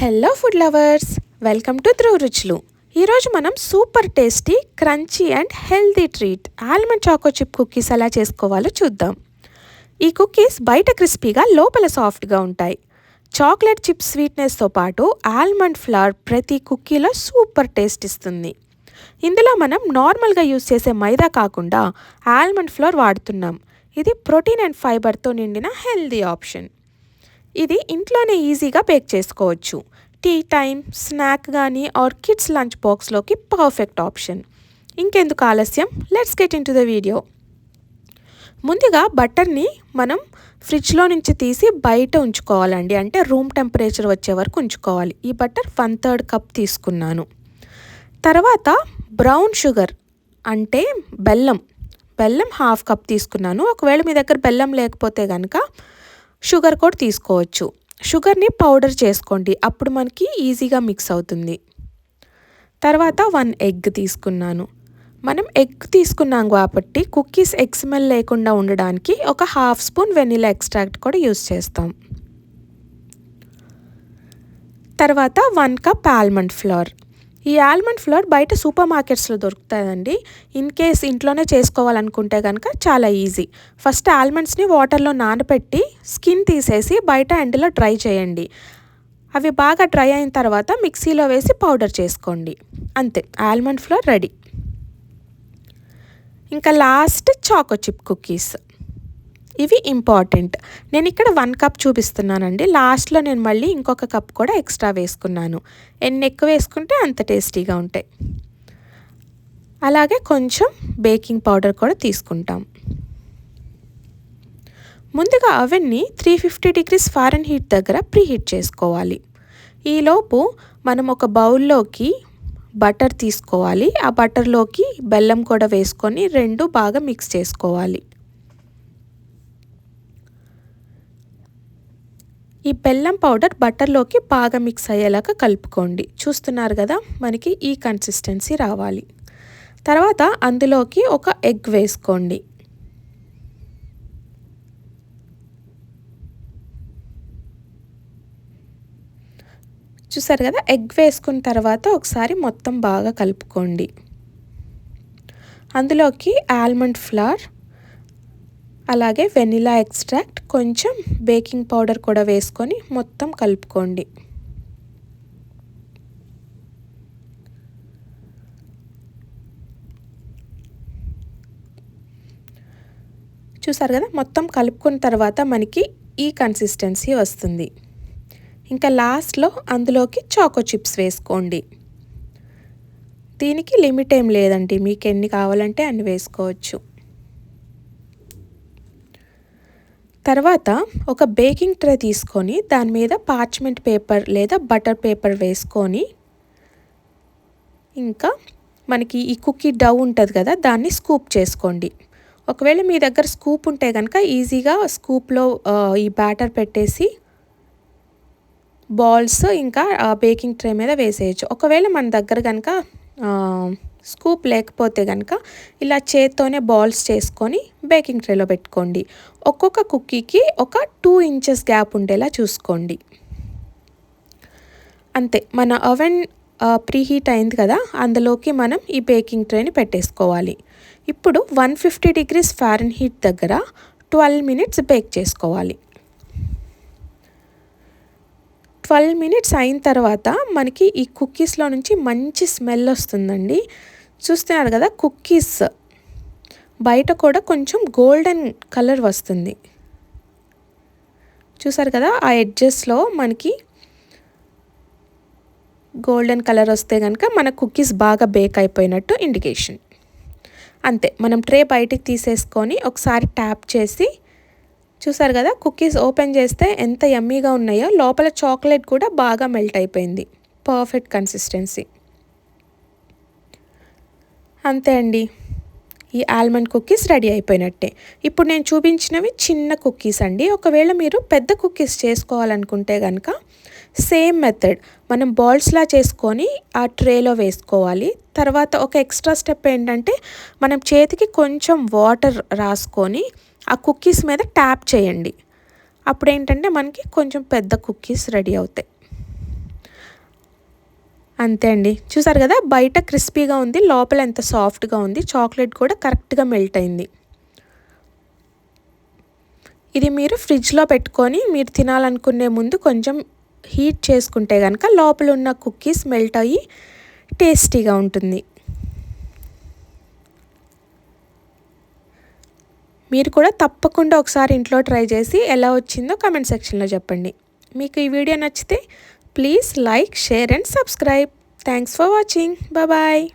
Hello food lovers welcome to Dhruva Ruchulu ఈరోజు మనం super tasty crunchy and healthy treat almond choco chip cookies ఎలా చేసుకోవాలో చూద్దాం. ఈ కుకీస్ బయట క్రిస్పీగా లోపల సాఫ్ట్గా ఉంటాయి. చాక్లెట్ చిప్ స్వీట్నెస్తో పాటు ఆల్మండ్ ఫ్లవర్ ప్రతి కుక్కీలో సూపర్ టేస్ట్ ఇస్తుంది. ఇందులో మనం నార్మల్గా యూస్ చేసే మైదా కాకుండా ఆల్మండ్ ఫ్లవర్ వాడుతున్నాం. ఇది ప్రోటీన్ అండ్ ఫైబర్తో నిండిన హెల్దీ ఆప్షన్ ఇది ఇంట్లోనే ఈజీగా బేక్ చేసుకోవచ్చు. టీ టైం స్నాక్ కానీ ఆర్ కిడ్స్ లంచ్ బాక్స్లోకి పర్ఫెక్ట్ ఆప్షన్ ఇంకెందుకు ఆలస్యం? Let's get into the video ముందుగా బటర్ని మనం ఫ్రిడ్జ్లో నుంచి తీసి బయట ఉంచుకోవాలండి. అంటే రూమ్ టెంపరేచర్ వచ్చే వరకు ఉంచుకోవాలి. ఈ బటర్ వన్ థర్డ్ కప్ తీసుకున్నాను. తర్వాత బ్రౌన్ షుగర్ అంటే బెల్లం. బెల్లం హాఫ్ కప్ తీసుకున్నాను. ఒకవేళ మీ దగ్గర బెల్లం లేకపోతే కనుక షుగర్ కూడా తీసుకోవచ్చు. షుగర్ని పౌడర్ చేసుకోండి. అప్పుడు మనకి ఈజీగా మిక్స్ అవుతుంది. తర్వాత వన్ ఎగ్ తీసుకున్నాను. మనం ఎగ్ తీసుకున్నాం కాబట్టి కుక్కీస్ ఎగ్ స్మెల్ లేకుండా ఉండడానికి ఒక హాఫ్ స్పూన్ వెనిలా ఎక్స్ట్రాక్ట్ కూడా యూస్ చేస్తాం. తర్వాత వన్ కప్ ఆల్మండ్ ఫ్లోర్. ఈ ఆల్మండ్ ఫ్లోర్ బయట సూపర్ మార్కెట్స్లో దొరుకుతుందండి. ఇన్ కేస్ ఇంట్లోనే చేసుకోవాలనుకుంటే కనుక చాలా ఈజీ. ఫస్ట్ ఆల్మండ్స్ని వాటర్లో నానబెట్టి స్కిన్ తీసేసి బయట ఎండలో డ్రై చేయండి. అవి బాగా డ్రై అయిన తర్వాత మిక్సీలో వేసి పౌడర్ చేసుకోండి. అంతే ఆల్మండ్ ఫ్లోర్ రెడీ. ఇంకా లాస్ట్ చాకో చిప్ కుకీస్. ఇవి ఇంపార్టెంట్. నేను ఇక్కడ వన్ కప్ చూపిస్తున్నానండి. లాస్ట్లో నేను మళ్ళీ ఇంకొక కప్ కూడా ఎక్స్ట్రా వేసుకున్నాను. ఎన్ని ఎక్కువ వేసుకుంటే అంత టేస్టీగా ఉంటాయి. అలాగే కొంచెం బేకింగ్ పౌడర్ కూడా తీసుకుంటాం. ముందుగా అవన్నీ three fifty degrees foreign heat దగ్గర ప్రీహీట్ చేసుకోవాలి. ఈలోపు మనం ఒక బౌల్లోకి బటర్ తీసుకోవాలి. ఆ బటర్లోకి బెల్లం కూడా వేసుకొని రెండు బాగా మిక్స్ చేసుకోవాలి. ఈ బెల్లం పౌడర్ బటర్లోకి బాగా మిక్స్ అయ్యేలాగా కలుపుకోండి. చూస్తున్నారు కదా మనకి ఈ కన్సిస్టెన్సీ రావాలి. తర్వాత అందులోకి ఒక ఎగ్ వేసుకోండి. చూసారు కదా ఎగ్ వేసుకున్న తర్వాత ఒకసారి మొత్తం బాగా కలుపుకోండి. అందులోకి ఆల్మండ్ ఫ్లవర్ అలాగే వెనిలా ఎక్స్ట్రాక్ట్ కొంచెం బేకింగ్ పౌడర్ కూడా వేసుకొని మొత్తం కలుపుకోండి. చూసారు కదా? మొత్తం కలుపుకున్న తర్వాత మనకి ఈ కన్సిస్టెన్సీ వస్తుంది. ఇంకా లాస్ట్లో అందులోకి చాకో చిప్స్ వేసుకోండి. దీనికి లిమిట్ ఏం లేదండి. మీకు ఎన్ని కావాలంటే అన్ని వేసుకోవచ్చు. తర్వాత ఒక బేకింగ్ ట్రే తీసుకొని దాని మీద పార్చ్మెంట్ పేపర్ లేదా బటర్ పేపర్ వేసుకొని ఇంకా మనకి ఈ కుకీ డవ్ ఉంటుంది కదా దాన్ని స్కూప్ చేసుకోండి. ఒకవేళ మీ దగ్గర స్కూప్ ఉంటే కనుక ఈజీగా స్కూప్లో ఈ బ్యాటర్ పెట్టేసి బాల్స్ ఇంకా బేకింగ్ ట్రే మీద వేసేయచ్చు. ఒకవేళ మన దగ్గర కనుక స్కూప్ లేకపోతే కనుక ఇలా చేత్తోనే బాల్స్ చేసుకొని బేకింగ్ ట్రేలో పెట్టుకోండి. ఒక్కొక్క కుక్కీకి ఒక టూ ఇంచెస్ గ్యాప్ ఉండేలా చూసుకోండి. అంతే మన అవెన్ ప్రీహీట్ అయింది కదా అందులోకి మనం ఈ బేకింగ్ ట్రేని పెట్టేసుకోవాలి. ఇప్పుడు one fifty degrees foreign heat దగ్గర ట్వెల్వ్ మినిట్స్ బేక్ చేసుకోవాలి. ట్వెల్వ్ మినిట్స్ అయిన తర్వాత మనకి ఈ కుక్కీస్లో నుంచి మంచి స్మెల్ వస్తుందండి. చూస్తున్నారు కదా కుక్కీస్ బయట కూడా కొంచెం గోల్డెన్ కలర్ వస్తుంది. చూసారు కదా ఆ ఎడ్జెస్లో మనకి గోల్డెన్ కలర్ వస్తే కనుక మన కుక్కీస్ బాగా బేక్ అయిపోయినట్టు ఇండికేషన్ అంతే మనం ట్రే బయటికి తీసేసుకొని ఒకసారి ట్యాప్ చేసి చూసారు కదా కుకీస్ ఓపెన్ చేస్తే ఎంత యమ్మీగా ఉన్నాయో లోపల చాక్లెట్ కూడా బాగా మెల్ట్ అయిపోయింది. పర్ఫెక్ట్ కన్సిస్టెన్సీ అంతే అండి. ఈ ఆల్మండ్ కుక్కీస్ రెడీ అయిపోయినట్టే. ఇప్పుడు నేను చూపించినవి చిన్న కుక్కీస్ అండి. ఒకవేళ మీరు పెద్ద కుక్కీస్ చేసుకోవాలనుకుంటే కనుక సేమ్ మెథడ్. మనం బాల్స్లా చేసుకొని ఆ ట్రేలో వేసుకోవాలి. తర్వాత ఒక ఎక్స్ట్రా స్టెప్ ఏంటంటే మనం చేతికి కొంచెం వాటర్ రాసుకొని ఆ కుక్కీస్ మీద ట్యాప్ చేయండి. అప్పుడు ఏంటంటే మనకి కొంచెం పెద్ద కుక్కీస్ రెడీ అవుతాయి. అంతే అండి. చూసారు కదా బయట క్రిస్పీగా ఉంది లోపల ఎంత సాఫ్ట్గా ఉంది చాక్లెట్ కూడా కరెక్ట్గా మెల్ట్ అయింది. ఇది మీరు ఫ్రిడ్జ్లో పెట్టుకొని మీరు తినాలనుకునే ముందు కొంచెం హీట్ చేసుకుంటే కనుక లోపల ఉన్న కుక్కీస్ మెల్ట్ అయ్యి టేస్టీగా ఉంటుంది. మీరు కూడా తప్పకుండా ఒకసారి ఇంట్లో ట్రై చేసి ఎలా వచ్చిందో కమెంట్ సెక్షన్లో చెప్పండి. మీకు ఈ వీడియో నచ్చితే Please like, share and subscribe. Thanks for watching. Bye-bye.